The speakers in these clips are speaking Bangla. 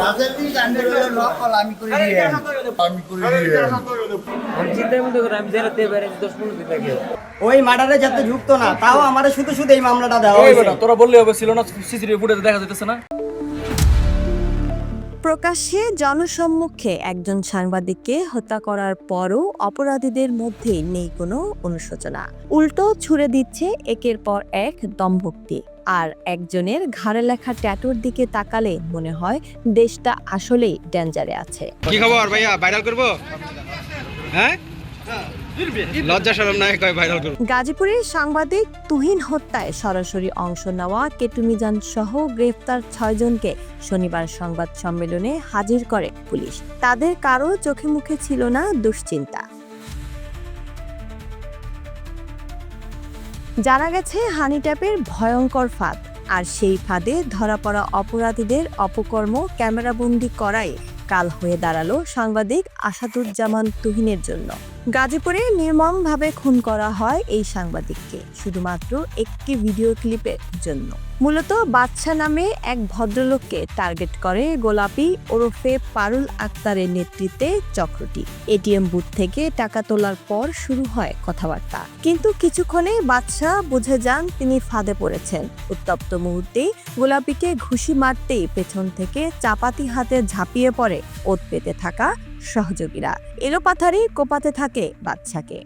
রাজনীতি আন্দোলন নকল আমি করে দিয়ে। আমি করে দিয়ে। চিন্তার মধ্যে করে আমি জেলাতে বেড়ে দশ পনেরো দিন আগে ওই মার্ডারে যাতে যুক্ত না তাও আমারে শুধু শুধু এই মামলাটা দেওয়া হয়েছে। তোরা বললে হবে ছিল না সিসিটিভি ফুটেজে দেখা যাইতেছে না। প্রকাশ্যে জনসম্মুখে একজন সাংবাদিককে হত্যা করার পরও অপরাধীদের মধ্যে নেই কোনো অনুশোচনা। উল্টো ছুড়ে দিচ্ছে একের পর এক দম্ভক্তি। আর একজনের ঘাড়ে লেখা ট্যাটুর দিকে তাকালে মনে হয় দেশটা আসলেই ডেঞ্জারে আছে। কি খবর ভাইয়া? ভাইরাল করব? হ্যাঁ? গাজীপুরের সাংবাদিক তুহিন হত্যায় সরাসরি অংশ নেওয়া কেটুমিজান সহ গ্রেফতার ছয়জনকে শনিবার সংবাদ সম্মেলনে হাজির করে পুলিশ। তাদের কারও চোখে মুখে ছিল না দুশ্চিন্তা। জানা গেছে, হানি ট্যাপের ভয়ঙ্কর ফাঁদ। আর সেই ফাঁদে ধরা পড়া অপরাধীদের অপকর্ম ক্যামেরাবন্দি করাই কাল হয়ে দাঁড়াল সাংবাদিক আসাদুজ্জামান তুহিনের জন্য। গাজীপুরে নির্মমভাবে খুন করা হয় এই সাংবাদিককে, শুধুমাত্র একটি ভিডিও ক্লিপের জন্য। মূলত বাদশা নামে এক ভদ্রলোককে টার্গেট করে গোলাপি ওরফে পারুল আক্তারের নেতৃত্বে চক্রটি। এটিএম বুথ থেকে টাকা তোলার পর শুরু হয় কথাবার্তা। কিন্তু কিছুক্ষণে বাদশা বুঝে যান তিনি ফাঁদে পড়েছেন। উত্তপ্ত মুহূর্তেই গোলাপিকে ঘুষি মারতেই পেছন থেকে চাপাতি হাতে ঝাঁপিয়ে পড়ে ওত পেতে থাকা সহযোগীরা। এলোপাথারি কোপাতে থাকে বাচ্চাকে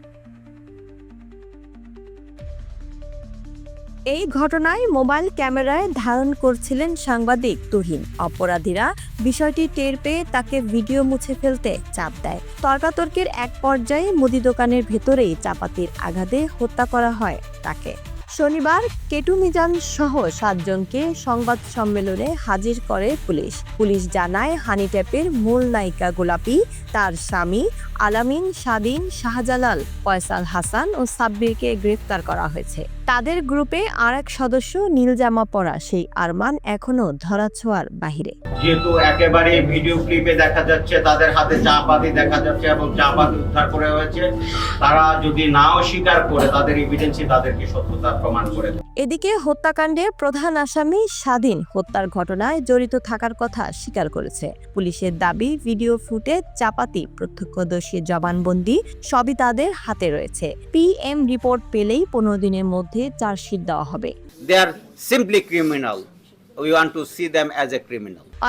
এই ঘটনায় মোবাইল ক্যামেরায় ধারণ করছিলেন সাংবাদিক তুহিন। অপরাধীরা বিষয়টি টের পেয়ে তাকে ভিডিও মুছে ফেলতে চাপ দেয়। তর্কাতর্কের এক পর্যায়ে মুদি দোকানের ভেতরেই চাপাতির আঘাতে হত্যা করা হয় তাকে। শনিবার কেটু মিজান সহ সাতজনকে সংবাদ সম্মেলনে হাজির করে পুলিশ। পুলিশ জানায়, হানিট্যাপের মূল নায়িকা গোলাপি, তার স্বামী আলামিন স্বাধীন শাহজালাল, ফয়সাল হাসান ও সাব্বিরকে গ্রেফতার করা হয়েছে। তাদের গ্রুপে আর এক সদস্য নীল জামা পরা সেই আরমান এখনও ধরাছোঁয়ার বাহিরে। যেহেতু একেবারে ভিডিও ক্লিপে দেখা যাচ্ছে তাদের হাতে চাপাতি দেখা যাচ্ছে এবং চাপাতি উদ্ধার করে হয়েছে। তারা যদি নাও স্বীকার করে তাদের এভিডেন্সই তাদেরকে সত্যতা প্রমাণ করে এদিকে হত্যাকাণ্ডে প্রধান আসামি স্বাধীন হত্যার ঘটনায় জড়িত থাকার কথা স্বীকার করেছে। পুলিশের দাবি ভিডিও ফুটেজ চাপাতি প্রত্যক্ষদর্শী জবানবন্দি সবই তাদের হাতে রয়েছে। পিএম রিপোর্ট পেলেই পনেরো দিনের মধ্যে চার্জশিট দেওয়া হবে.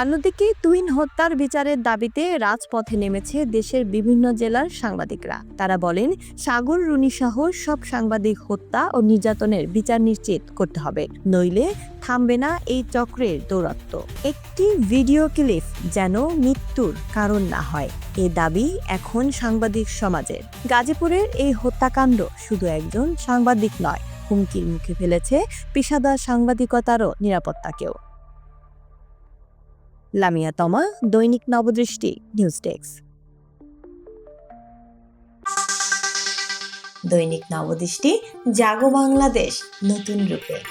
অন্যদিকে তুহিন হত্যার বিচারের দাবিতে রাজপথে নেমেছে দেশের বিভিন্ন জেলার সাংবাদিকরা। তারা বলেন সাগর রুনি সহ সব সাংবাদিক হত্যা ও নির্যাতনের বিচার নিশ্চিত করতে হবে। নইলে থামবে না এই চক্রের দৌরাত্ম একটি ভিডিও ক্লিপ যেন মৃত্যুর কারণ না হয়। এ দাবি এখন সাংবাদিক সমাজের। গাজীপুরের এই হত্যাকাণ্ড শুধু একজন সাংবাদিক নয় হুমকির মুখে ফেলেছে পেশাদার সাংবাদিকতারও নিরাপত্তাকেও। লামিয়া তমা, দৈনিক নবদৃষ্টি, নিউজ ডেস্ক। দৈনিক নবদৃষ্টি, জাগো বাংলাদেশ, নতুন রূপে।